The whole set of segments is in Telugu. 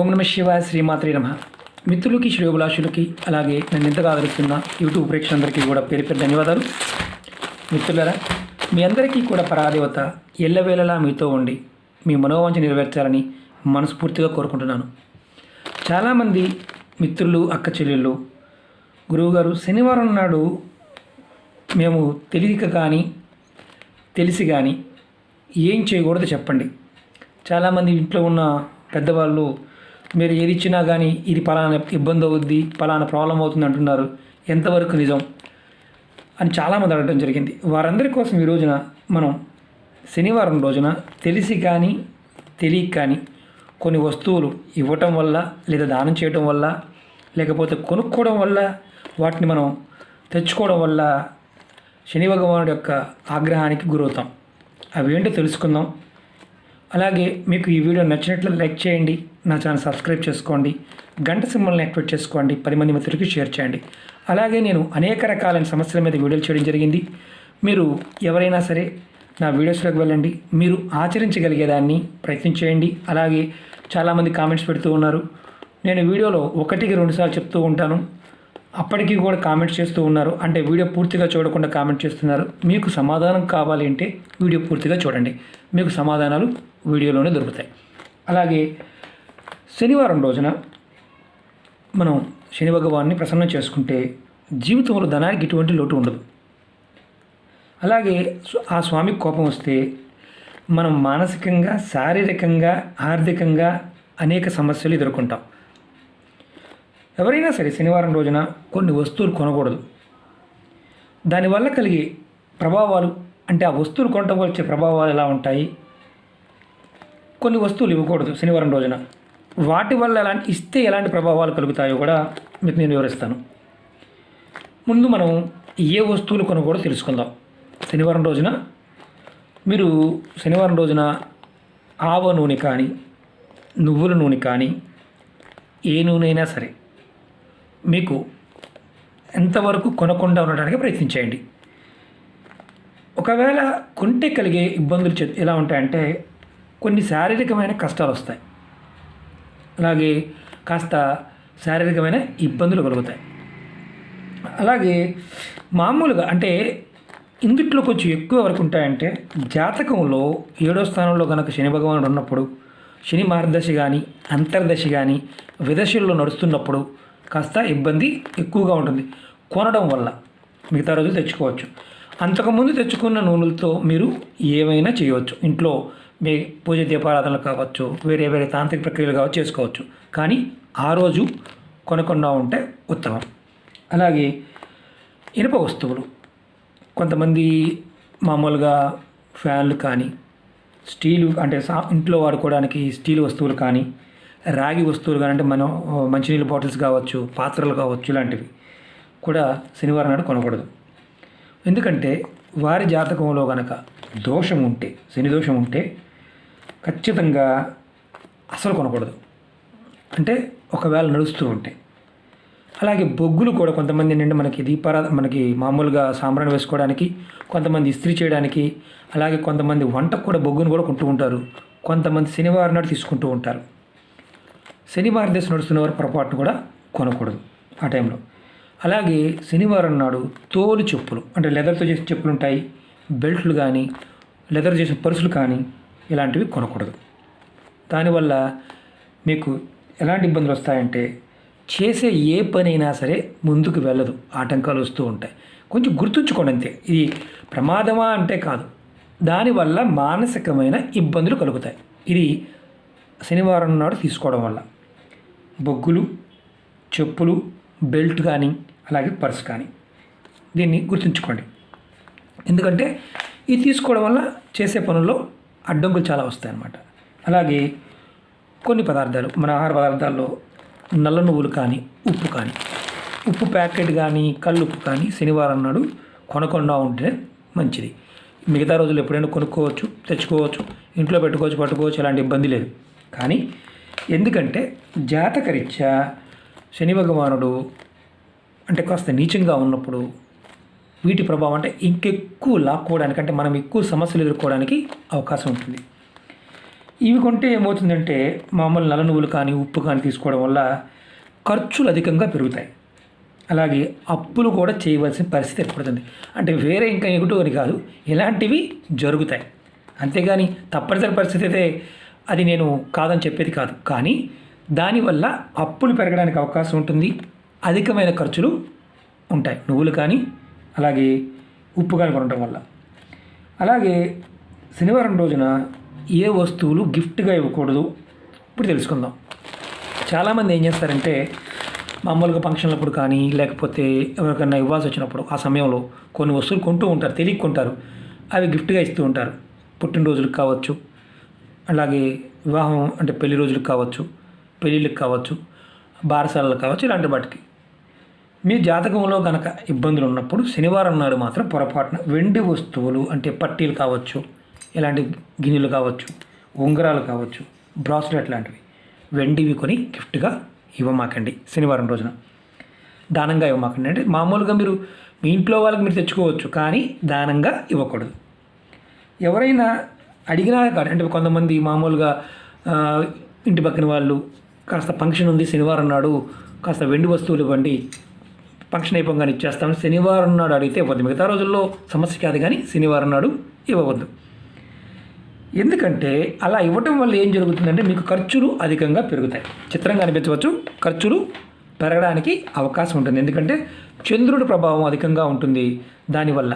ఓం నమ శివాయ శ్రీమాత్రి నమ. మిత్రులకి శ్రేయోభిలాషులకి అలాగే నేను ఇంతగా ఆదరిస్తున్న యూట్యూబ్ ప్రేక్షకులందరికీ కూడా పేరు పేరు ధన్యవాదాలు. మిత్రులరా మీ అందరికీ కూడా పరాదేవత ఎల్లవేళలా మీతో ఉండి మీ మనోవాంఛ నెరవేర్చాలని మనస్ఫూర్తిగా కోరుకుంటున్నాను. చాలామంది మిత్రులు అక్క చెల్లెళ్ళు గురువుగారు శనివారం నాడు మేము తెలియక కానీ తెలిసి కానీ ఏం చేయకూడదు చెప్పండి. చాలామంది ఇంట్లో ఉన్న పెద్దవాళ్ళు మీరు ఏది ఇచ్చినా కానీ ఇది పలానా ఇబ్బంది అవుద్ది పలానా ప్రాబ్లం అవుతుంది అంటున్నారు. ఎంతవరకు నిజం? అని చాలామంది అడగడం జరిగింది. వారందరి కోసం ఈ రోజున మనం శనివారం రోజున తెలిసి కానీ తెలియక కానీ కొన్ని వస్తువులు ఇవ్వటం వల్ల లేదా దానం చేయటం వల్ల లేకపోతే కొనుక్కోవడం వల్ల వాటిని మనం తెచ్చుకోవడం వల్ల శని భగవానుడి యొక్క ఆగ్రహానికి గురవుతాం. అవి ఏంటో తెలుసుకుందాం. అలాగే మీకు ఈ వీడియో నచ్చినట్లు లైక్ చేయండి. నా ఛానల్ సబ్స్క్రైబ్ చేసుకోండి గంట సింబల్ని యాక్టివేట్ చేసుకోండి పది మంది మిత్రులకి షేర్ చేయండి. అలాగే నేను అనేక రకాలైన సమస్యల మీద వీడియోలు చేయడం జరిగింది. మీరు ఎవరైనా సరే నా వీడియోస్లోకి వెళ్ళండి. మీరు ఆచరించగలిగేదాన్ని ప్రయత్నం చేయండి. అలాగే చాలామంది కామెంట్స్ పెడుతూ ఉన్నారు. నేను వీడియోలో ఒకటికి రెండుసార్లు చెప్తూ ఉంటాను. అప్పటికి కూడా కామెంట్స్ చేస్తూ ఉన్నారు. అంటే వీడియో పూర్తిగా చూడకుండా కామెంట్ చేస్తున్నారు. మీకు సమాధానం కావాలి అంటే వీడియో పూర్తిగా చూడండి. మీకు సమాధానాలు వీడియోలోనే దొరుకుతాయి. అలాగే శనివారం రోజున మనం శని భగవాన్ని ప్రసన్నం చేసుకుంటే జీవితంలో ధనానికి ఎటువంటి లోటు ఉండదు. అలాగే ఆ స్వామికి కోపం వస్తే మనం మానసికంగా శారీరకంగా ఆర్థికంగా అనేక సమస్యలు ఎదుర్కొంటాం. ఎవరైనా సరే శనివారం రోజున కొన్ని వస్తువులు కొనకూడదు. దానివల్ల కలిగే ప్రభావాలు అంటే ఆ వస్తువులు కొనటం వచ్చే ప్రభావాలు ఎలా ఉంటాయి? కొన్ని వస్తువులు ఇవ్వకూడదు శనివారం రోజున. వాటి వల్ల ఎలాంటి ఇస్తే ఎలాంటి ప్రభావాలు కలుగుతాయో కూడా మీకు నేను వివరిస్తాను. ముందు మనం ఏ వస్తువులు కొనుగోలు తెలుసుకుందాం. శనివారం రోజున మీరు శనివారం రోజున ఆవ నూనె కానీ నువ్వుల నూనె కానీ ఏ నూనె అయినా సరే మీకు ఎంతవరకు కొనకుండా ఉండడానికి ప్రయత్నించేయండి ఒకవేళ కొంటే కలిగే ఇబ్బందులు చె- ఎలా ఉంటాయంటే కొన్ని శారీరకమైన కష్టాలు వస్తాయి. అలాగే కాస్త శారీరకమైన ఇబ్బందులు కలుగుతాయి. అలాగే మామూలుగా అంటే ఇందుట్లో కొంచెం ఎక్కువ వరకు ఉంటాయంటే జాతకంలో ఏడో స్థానంలో కనుక శని భగవానుడు ఉన్నప్పుడు శని మార్గదశ కానీ అంతర్దశ కానీ విదశల్లో నడుస్తున్నప్పుడు కాస్త ఇబ్బంది ఎక్కువగా ఉంటుంది. కొనడం వల్ల మిగతా రోజులు తెచ్చుకోవచ్చు. అంతకుముందు తెచ్చుకున్న నూనెలతో మీరు ఏమైనా చేయవచ్చు. ఇంట్లో మీ పూజ దీపారాధనలు కావచ్చు వేరే వేరే తాంత్రిక ప్రక్రియలు కావచ్చు చేసుకోవచ్చు. కానీ ఆ రోజు కొనకుండా ఉంటే ఉత్తమం. అలాగే ఇనుప వస్తువులు. కొంతమంది మామూలుగా ఫ్యాన్లు కానీ స్టీలు అంటే సా ఇంట్లో వాడుకోవడానికి స్టీల్ వస్తువులు కానీ రాగి వస్తువులు కానీ అంటే మనం మంచినీళ్ళ బాటిల్స్ కావచ్చు పాత్రలు కావచ్చు ఇలాంటివి కూడా శనివారం నాడు కొనకూడదు. ఎందుకంటే వారి జాతకంలో కనుక దోషం ఉంటే శని దోషం ఉంటే ఖచ్చితంగా అసలు కొనకూడదు. అంటే ఒకవేళ నడుస్తూ ఉంటే. అలాగే బొగ్గులు కూడా కొంతమంది ఏంటంటే మనకి దీపారా మనకి మామూలుగా సాంబ్రాన్ని వేసుకోవడానికి కొంతమంది ఇస్త్రీ చేయడానికి అలాగే కొంతమంది వంటకు కూడా బొగ్గును కూడా కొంటూ ఉంటారు. కొంతమంది శనివారం నాడు తీసుకుంటూ ఉంటారు. శనివారం దేశం నడుస్తున్న వారు పొరపాటును కూడా కొనకూడదు ఆ టైంలో. అలాగే శనివారం నాడు తోలు చెప్పులు అంటే లెదర్తో చేసిన చెప్పులు ఉంటాయి. బెల్ట్లు కానీ లెదర్ చేసిన పర్సులు కానీ ఇలాంటివి కొనకూడదు. దానివల్ల మీకు ఎలాంటి ఇబ్బందులు వస్తాయంటే చేసే ఏ పనైనా సరే ముందుకు వెళ్ళదు. ఆటంకాలు వస్తూ ఉంటాయి. కొంచెం గుర్తుంచుకోండి అంతే. ఇది ప్రమాదమా అంటే కాదు. దానివల్ల మానసికమైన ఇబ్బందులు కలుగుతాయి. ఇది శనివారం నాడు తీసుకోవడం వల్ల. బొగ్గులు చెప్పులు బెల్ట్ కానీ అలాగే పర్స్ కానీ. దీన్ని గుర్తుంచుకోండి. ఎందుకంటే ఇది తీసుకోవడం వల్ల చేసే పనుల్లో అడ్డంకులు చాలా వస్తాయి అన్నమాట అలాగే కొన్ని పదార్థాలు మన ఆహార పదార్థాల్లో నల్ల నువ్వులు కానీ ఉప్పు కానీ ఉప్పు ప్యాకెట్ కానీ కళ్ళు ఉప్పు కానీ శనివారం నాడు కొనకుండా ఉంటే మంచిది. మిగతా రోజులు ఎప్పుడైనా కొనుక్కోవచ్చు తెచ్చుకోవచ్చు ఇంట్లో పెట్టుకోవచ్చు పట్టుకోవచ్చు ఎలాంటి ఇబ్బంది లేదు. కానీ ఎందుకంటే జాతకరీత్యా శని భగవానుడు అంటే కాస్త నీచంగా ఉన్నప్పుడు వీటి ప్రభావం అంటే ఇంకెక్కువ లాక్కోవడానికి అంటే మనం ఎక్కువ సమస్యలు ఎదుర్కోవడానికి అవకాశం ఉంటుంది. ఇవి కొంటే ఏమవుతుందంటే మామూలు నల్ల నువ్వులు కానీ ఉప్పు కానీ తీసుకోవడం వల్ల ఖర్చులు అధికంగా పెరుగుతాయి. అలాగే అప్పులు కూడా చేయవలసిన పరిస్థితి ఏర్పడుతుంది. అంటే వేరే ఇంకా ఎగుటు అని కాదు ఇలాంటివి జరుగుతాయి. అంతేగాని తప్పనిసరి పరిస్థితి అయితే అది నేను కాదని చెప్పేది కాదు. కానీ దానివల్ల అప్పులు పెరగడానికి అవకాశం ఉంటుంది అధికమైన ఖర్చులు ఉంటాయి. నువ్వులు కానీ అలాగే ఉప్పు కానీ వల్ల. అలాగే శనివారం రోజున ఏ వస్తువులు గిఫ్ట్గా ఇవ్వకూడదు ఇప్పుడు తెలుసుకుందాం. చాలామంది ఏం చేస్తారంటే మామూలుగా ఫంక్షన్లప్పుడు కానీ లేకపోతే ఎవరికైనా ఇవ్వాల్సి వచ్చినప్పుడు ఆ సమయంలో కొన్ని వస్తువులు కొంటూ ఉంటారు తెలియకుంటారు అవి గిఫ్ట్గా ఇస్తూ ఉంటారు. పుట్టినరోజులకు కావచ్చు అలాగే వివాహం అంటే పెళ్ళి రోజులకు కావచ్చు పెళ్ళిళ్ళకి కావచ్చు బారసాలకు కావచ్చు ఇలాంటి వాటికి. మీ జాతకంలో గనక ఇబ్బందులు ఉన్నప్పుడు శనివారం నాడు మాత్రం పొరపాటున వెండి వస్తువులు అంటే పట్టీలు కావచ్చు ఇలాంటి గిన్నెలు కావచ్చు ఉంగరాలు కావచ్చు బ్రాస్లెట్ లాంటివి వెండివి కొని గిఫ్ట్గా ఇవ్వమాకండి శనివారం రోజున. దానంగా ఇవ్వమాకండి. అంటే మామూలుగా మీరు మీ ఇంట్లో వాళ్ళకి మీరు తెచ్చుకోవచ్చు కానీ దానంగా ఇవ్వకూడదు. ఎవరైనా అడిగినా కాదు అంటే కొంతమంది మామూలుగా ఇంటి పక్కన వాళ్ళు కాస్త ఫంక్షన్ ఉంది శనివారం నాడు కాస్త వెండి వస్తువులు ఇవ్వండి ఫంక్షన్ అయిపోగానే ఇచ్చేస్తాం శనివారం నాడు అడిగితే ఇవ్వద్దు. మిగతా రోజుల్లో సమస్య కాదు కానీ శనివారం నాడు ఇవ్వవద్దు. ఎందుకంటే అలా ఇవ్వటం వల్ల ఏం జరుగుతుందంటే మీకు ఖర్చులు అధికంగా పెరుగుతాయి. చిత్రంగా అనిపించవచ్చు ఖర్చులు పెరగడానికి అవకాశం ఉంటుంది. ఎందుకంటే చంద్రుడి ప్రభావం అధికంగా ఉంటుంది. దానివల్ల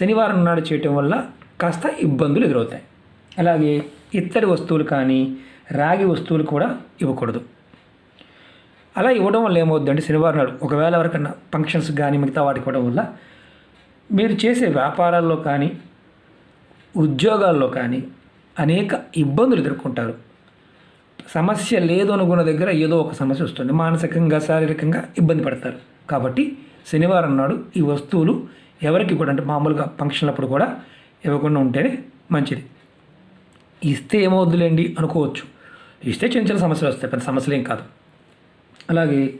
శనివారం నాడు చేయటం వల్ల కాస్త ఇబ్బందులు ఎదురవుతాయి. అలాగే ఇత్తడి వస్తువులు కానీ రాగి వస్తువులు కూడా ఇవ్వకూడదు. అలా ఇవ్వడం వల్ల ఏమవుద్దంటే శనివారం నాడు ఒకవేళ ఎవరికన్నా ఫంక్షన్స్ కానీ మిగతా వాటికి ఇవ్వడం వల్ల మీరు చేసే వ్యాపారాల్లో కానీ ఉద్యోగాల్లో కానీ అనేక ఇబ్బందులు ఎదుర్కొంటారు. సమస్య లేదు అనుకున్న దగ్గర ఏదో ఒక సమస్య వస్తుంది. మానసికంగా శారీరకంగా ఇబ్బంది పడతారు. కాబట్టి శనివారం నాడు ఈ వస్తువులు ఎవరికి కూడా అంటే మామూలుగా ఫంక్షన్లప్పుడు కూడా ఇవ్వకుండా ఉంటేనే మంచిది. ఇస్తే ఏమవుద్దులేండి అనుకోవచ్చు. ఇస్తే చిన్న చిన్న సమస్యలు వస్తాయి పెద్ద సమస్యలు ఏం కాదు. అలాగే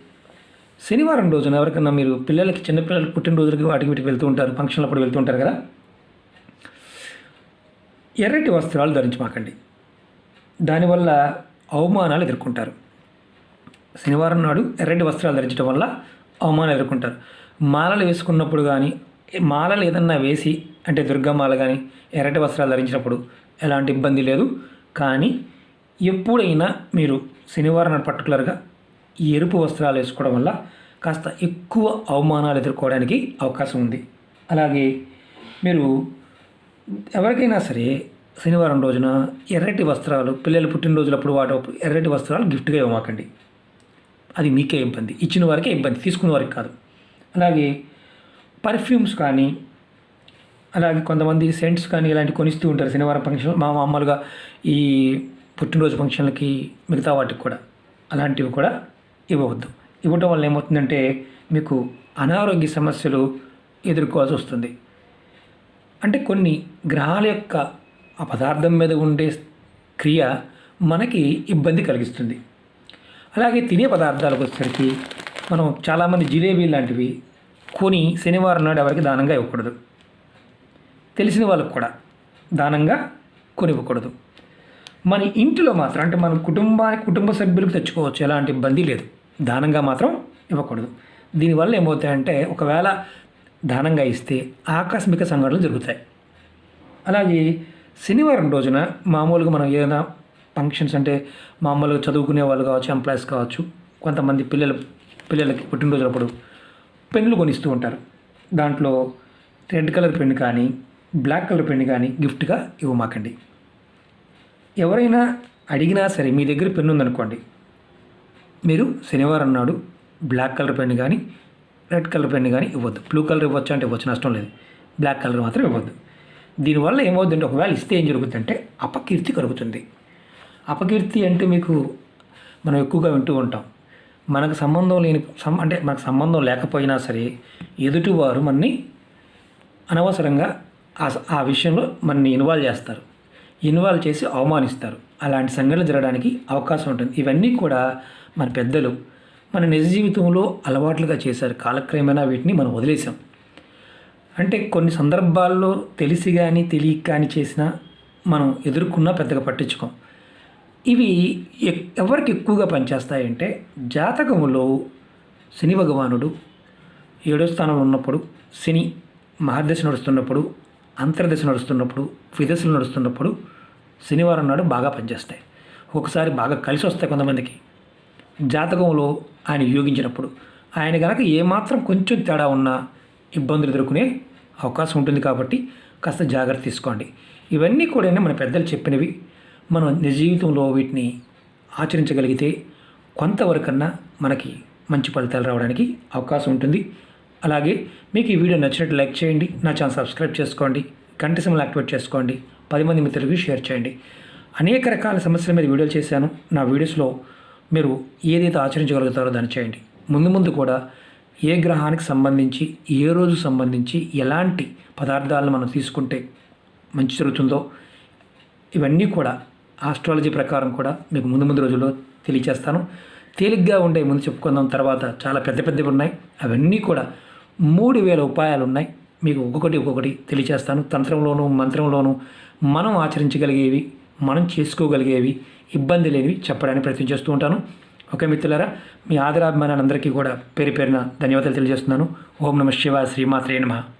శనివారం రోజున ఎవరికన్నా మీరు పిల్లలకి చిన్నపిల్లలకి పుట్టినరోజులకి వాటికి వీటికి వెళ్తూ ఉంటారు ఫంక్షన్లప్పుడు వెళ్తూ ఉంటారు కదా? ఎర్రటి వస్త్రాలు ధరించమాకండి. దానివల్ల అవమానాలు ఎదుర్కొంటారు. శనివారం నాడు ఎర్రటి వస్త్రాలు ధరించడం వల్ల అవమానాలు ఎదుర్కొంటారు. మాలలు వేసుకున్నప్పుడు కానీ మాలలు ఏదన్నా వేసి అంటే దుర్గమాల కానీ ఎర్రటి వస్త్రాలు ధరించినప్పుడు ఎలాంటి ఇబ్బంది లేదు. కానీ ఎప్పుడైనా మీరు శనివారం నాడు పర్టికులర్గా ఈ ఎరుపు వస్త్రాలు వేసుకోవడం వల్ల కాస్త ఎక్కువ అవమానాలు ఎదుర్కోవడానికి అవకాశం ఉంది. అలాగే మీరు ఎవరికైనా సరే శనివారం రోజున ఎర్రటి వస్త్రాలు పిల్లలు పుట్టినరోజులప్పుడు వాటి ఎర్రటి వస్త్రాలు గిఫ్ట్గా ఇవ్వమాకండి. అది మీకే ఇబ్బంది. ఇచ్చిన వారికే ఇబ్బంది తీసుకున్న వారికి కాదు. అలాగే పర్ఫ్యూమ్స్ కానీ అలాగే కొంతమంది సెంట్స్ కానీ ఇలాంటి కొనిస్తూ ఉంటారు శనివారం ఫంక్షన్ మా మామూలుగా ఈ పుట్టినరోజు ఫంక్షన్లకి మిగతా వాటికి కూడా. అలాంటివి కూడా ఇవ్వవద్దు. ఇవ్వటం వల్ల ఏమవుతుందంటే మీకు అనారోగ్య సమస్యలు ఎదుర్కోవాల్సి వస్తుంది. అంటే కొన్ని గ్రహాల యొక్క ఆ పదార్థం మీద ఉండే క్రియ మనకి ఇబ్బంది కలిగిస్తుంది. అలాగే తినే పదార్థాలకు వచ్చేసరికి మనం చాలామంది జిలేబీ లాంటివి కొని శనివారం నాడు ఎవరికి దానంగా ఇవ్వకూడదు. తెలిసిన వాళ్ళకు కూడా దానంగా కొనివ్వకూడదు. మన ఇంటిలో మాత్రం అంటే మన కుటుంబానికి కుటుంబ సభ్యులకు తెచ్చుకోవచ్చు. ఎలాంటి ఇబ్బంది లేదు. దానంగా మాత్రం ఇవ్వకూడదు. దీనివల్ల ఏమవుతాయంటే ఒకవేళ దానంగా ఇస్తే ఆకస్మిక సంఘటనలు జరుగుతాయి. అలాగే శనివారం రోజున మామూలుగా మనం ఏదైనా ఫంక్షన్స్ అంటే మామూలుగా చదువుకునే వాళ్ళు కావచ్చు ఎంప్లాయీస్ కావచ్చు కొంతమంది పిల్లలు పిల్లలకి పుట్టినరోజులప్పుడు పెన్నులు కొనిస్తూ ఉంటారు. దాంట్లో రెడ్ కలర్ పెన్ను కానీ బ్లాక్ కలర్ పెన్ను కానీ గిఫ్ట్గా ఇవ్వమాకండి. ఎవరైనా అడిగినా సరే మీ దగ్గర పెన్ను ఉందనుకోండి మీరు శనివారం నాడు బ్లాక్ కలర్ పెన్ కానీ రెడ్ కలర్ పెన్ కానీ ఇవ్వద్దు. బ్లూ కలర్ ఇవ్వచ్చు అంటే ఇవ్వచ్చు నష్టం లేదు. బ్లాక్ కలర్ మాత్రం ఇవ్వద్దు. దీనివల్ల ఏమవుతుందంటే ఒకవేళ ఇస్తే ఏం జరుగుతుందంటే అపకీర్తి కలుగుతుంది. అపకీర్తి అంటే మీకు మనం ఎక్కువగా వింటూ ఉంటాం. మనకు సంబంధం లేని సం అంటే మనకు సంబంధం లేకపోయినా సరే ఎదుటివారు మనని అనవసరంగా ఆ ఆ విషయంలో మనని ఇన్వాల్వ్ చేస్తారు. ఇన్వాల్వ్ చేసి అవమానిస్తారు. అలాంటి సంఘటనలు జరగడానికి అవకాశం ఉంటుంది. ఇవన్నీ కూడా మన పెద్దలు మన నిజ జీవితంలో అలవాట్లుగా చేశారు. కాలక్రమేణా వీటిని మనం వదిలేసాం అంటే కొన్ని సందర్భాల్లో తెలిసి కానీ తెలియక కానీ చేసినా మనం ఎదుర్కొన్నా పెద్దగా పట్టించుకోం. ఇవి ఎక్- ఎవరికి ఎక్కువగా పనిచేస్తాయంటే జాతకంలో శని భగవానుడు ఏడో స్థానంలో ఉన్నప్పుడు శని మహర్దశ నడుస్తున్నప్పుడు అంతర్దశ నడుస్తున్నప్పుడు విదశలు నడుస్తున్నప్పుడు శనివారం నాడు బాగా పనిచేస్తాయి. ఒకసారి బాగా కలిసి వస్తాయి కొంతమందికి. జాతకంలో ఆయన యోగించినప్పుడు ఆయన కనుక ఏమాత్రం కొంచెం తేడా ఉన్నా ఇబ్బందులు ఎదుర్కొనే అవకాశం ఉంటుంది కాబట్టి కాస్త జాగ్రత్త తీసుకోండి. ఇవన్నీ కూడా మన పెద్దలు చెప్పినవి. మనం నిజ జీవితంలో వీటిని ఆచరించగలిగితే కొంతవరకన్నా మనకి మంచి ఫలితాలు రావడానికి అవకాశం ఉంటుంది. అలాగే మీకు ఈ వీడియో నచ్చినట్టు లైక్ చేయండి. నా ఛానల్ సబ్స్క్రైబ్ చేసుకోండి. గంట సింబల్ యాక్టివేట్ చేసుకోండి. పది మంది మిత్రులకి షేర్ చేయండి. అనేక రకాల సమస్యల మీద వీడియోలు చేశాను. నా వీడియోస్లో మీరు ఏదైతే ఆచరించగలుగుతారో దాన్ని చేయండి. ముందు ముందు కూడా ఏ గ్రహానికి సంబంధించి ఏ రోజు సంబంధించి ఎలాంటి పదార్థాలను మనం తీసుకుంటే మంచి జరుగుతుందో ఇవన్నీ కూడా ఆస్ట్రాలజీ ప్రకారం కూడా మీకు ముందు ముందు రోజుల్లో తెలియచేస్తాను. తేలిగ్గా ఉండే ముందు చెప్పుకుందాం. తర్వాత చాలా పెద్ద పెద్దవి ఉన్నాయి. అవన్నీ కూడా మూడు వేల ఉపాయాలు ఉన్నాయి. మీకు ఒక్కొక్కటి ఒక్కొక్కటి తెలియచేస్తాను. తంత్రంలోనూ మంత్రంలోనూ మనం ఆచరించగలిగేవి మనం చేసుకోగలిగేవి ఇబ్బంది లేనివి చెప్పడానికి ప్రయత్నం చేస్తూ ఉంటాను. ఓకే మిత్రులారా మీ ఆదరాభిమానాలందరికీ కూడా పేరు పేరున ధన్యవాదాలు తెలియజేస్తున్నాను. ఓం నమ శివ శ్రీమాత్రే నమః.